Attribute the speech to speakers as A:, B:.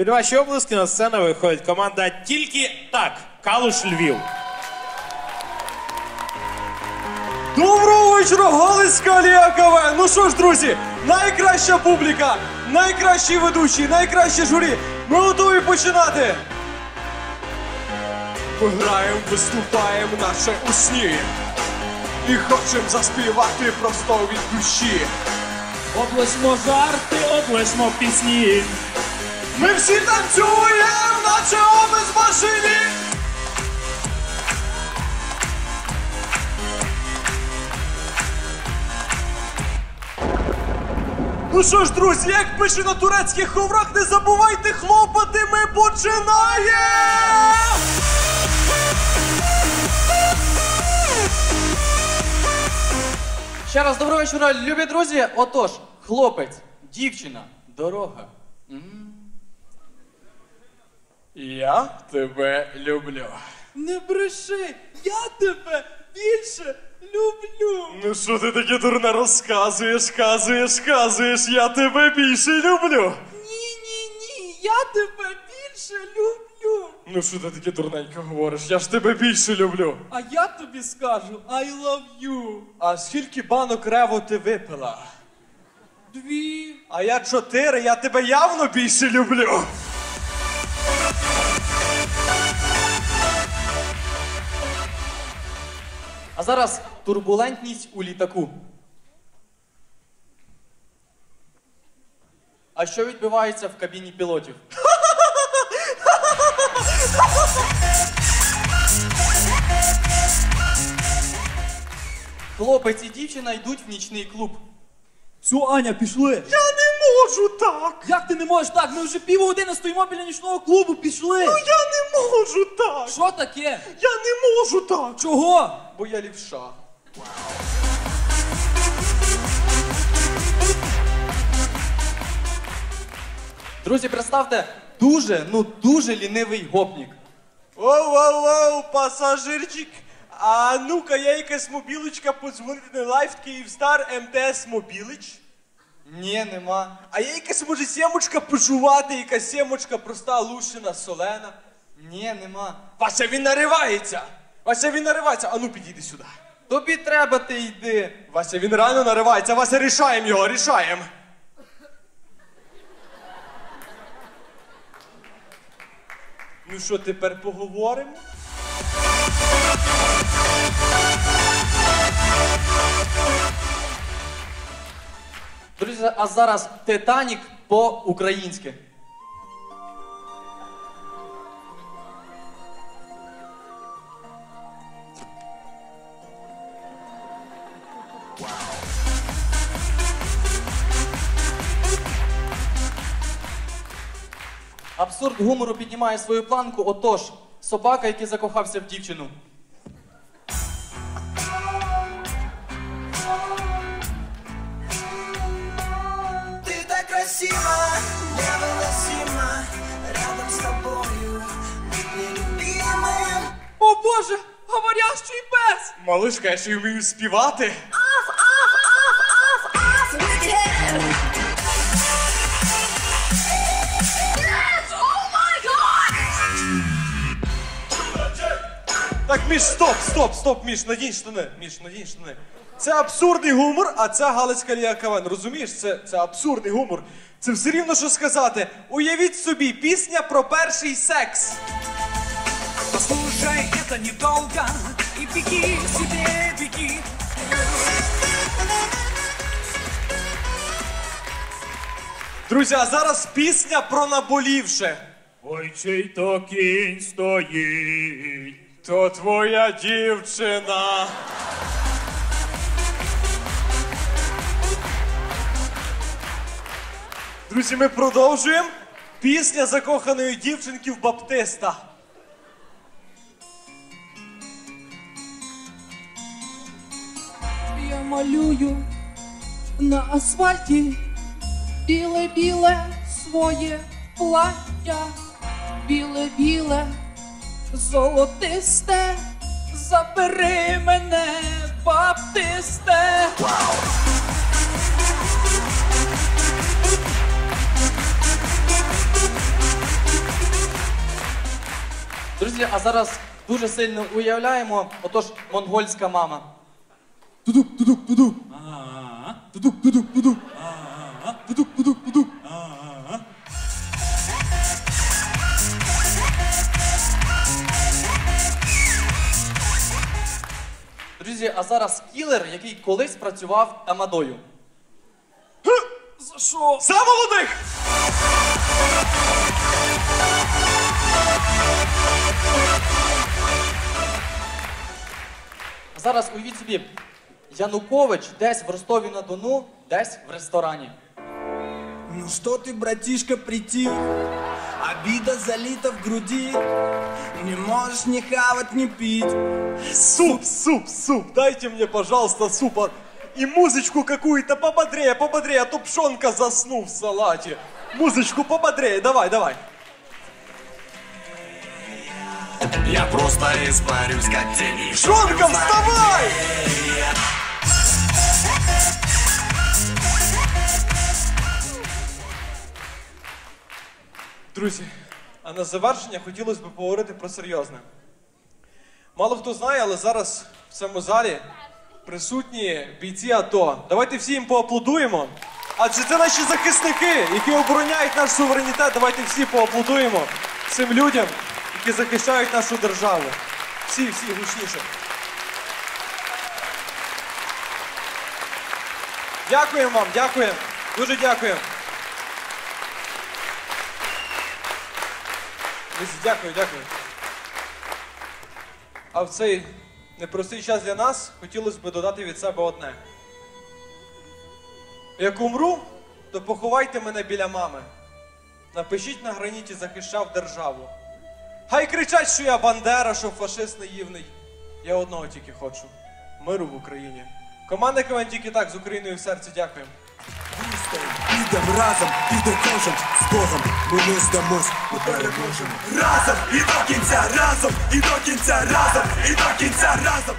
A: Під ваші облиски на сцену виходить команда тільки так. Калуш Львів.
B: Доброго вечора, Галицька КВН! Ну що ж, друзі, найкраща публіка, найкращі ведучі, найкраще журі. Ми готові починати. Ми граємо, виступаємо, наче у сні. І хочемо заспівати просто від душі.
C: Облесмо жарти, облесмо пісні.
B: Ми всі танцюємо, наче в машині. Ну що ж, друзі, як пише на турецьких ховрах, не забувайте хлопати, ми починаємо!
D: Ще раз доброго вечора, любі друзі. Отож, хлопець, дівчина, дорога.
B: Я тебе люблю.
D: Не бреши, я тебе більше люблю.
B: Ну що ти таке дурне розказуєш, казуєш, казуєш, я тебе більше люблю.
D: Ні, ні, ні, я тебе більше люблю.
B: Ну що ти таке дурненько говориш? Я ж тебе більше люблю.
D: А я тобі скажу I love you.
B: А скільки банок рево ти випила?
D: Дві.
B: А я чотири, я тебе явно більше люблю.
D: А зараз турбулентність у літаку. А що відбувається в кабіні пілотів? Хлопець і дівчина йдуть в нічний клуб.
C: Все, Аня, пішли.
B: Я не можу так.
C: Як ти не можеш так? Ми вже півгодини стоїмо біля нічного клубу, пішли.
B: Ну я не можу так.
C: Що таке?
B: Я не можу так.
C: Чого?
B: Бо я лівша.
D: Друзі, представте, дуже, ну дуже лінивий гопнік.
B: Оу, оу, оу, пасажирчик. А ну-ка, я якась мобілочка подзвонити на лайф Київстар МТС Мобілич.
D: Ні, нема.
B: А є якась може сімочка пожувати, якась сімочка проста, лущена, солена.
D: Ні, нема.
B: Вася, він наривається! Вася, він наривається. А ну підійди сюди.
D: Тобі треба, ти йди.
B: Вася, він реально наривається. Вася, рішаємо його, рішаємо. Ну що, тепер поговоримо?
D: Друзі, а зараз Титанік по-українськи. Абсурд гумору піднімає свою планку. Отож, собака, який закохався в дівчину.
E: Ты так красива, невыносимо Рядом с тобою быть нелюбимым
D: О Боже! Говорящий пес!
B: Малишка, я ще й вмію співати. Так, Міш, стоп, стоп, стоп, Міш, надінь штани. Міш, надінь штани. Це абсурдний гумор, а це Галицька Лія КВН. Розумієш, це, це абсурдний гумор. Це все рівно, що сказати. Уявіть собі, пісня про перший секс.
E: Послушай, это недолго И беги себе, беги
B: Друзі, а зараз пісня про наболівше.
C: Ой, чий то кінь стоїть.
B: То твоя дівчина. Друзі, ми продовжуємо. Пісня закоханої дівчинки в Баптиста.
F: Я малюю на асфальті біле-біле своє плаття, біле-біле, золотисте, забери мене, баптисте.
D: Друзі, а зараз дуже сильно уявляємо, отож монгольська мама.
C: Тудук, тудук, тудук. Тудук, тудук, тудук.
D: А зараз кілер, який колись працював тамадою.
C: За що?
B: За молодих!
D: А зараз уявіть собі, Янукович десь в Ростові-на-Дону, десь в ресторані.
E: Ну что ты, братишка, притих? Обида залита в груди. Не можешь ни хавать, ни пить.
B: Суп, суп, суп, дайте мне, пожалуйста, супа. И музычку какую-то пободрее, пободрее, а то пшонка заснул в салате. Музычку пободрее, давай, давай.
G: Я просто испарюсь, как тень и
B: Пшонка, вставай! Друзі, а на завершення хотілося б поговорити про серйозне. Мало хто знає, але зараз в цьому залі присутні бійці АТО. Давайте всі їм поаплодуємо. Адже це наші захисники, які обороняють наш суверенітет. Давайте всі поаплодуємо цим людям, які захищають нашу державу. Всі, всі гучніше. Дякуємо вам, дякуємо. Дуже дякуємо. Друзі, дякую, дякую. А в цей непростий час для нас хотілося б додати від себе одне. Як умру, то поховайте мене біля мами. Напишіть на граніті захищав державу. Хай кричать, що я Бандера, що фашист наївний. Я одного тільки хочу миру в Україні. Команда КВН тільки так з Україною в серці дякуємо.
G: Підем разом іде кожен з Богом, ми здамось, ми переможемо. Разом і до кінця, разом і до кінця, разом і до кінця, разом.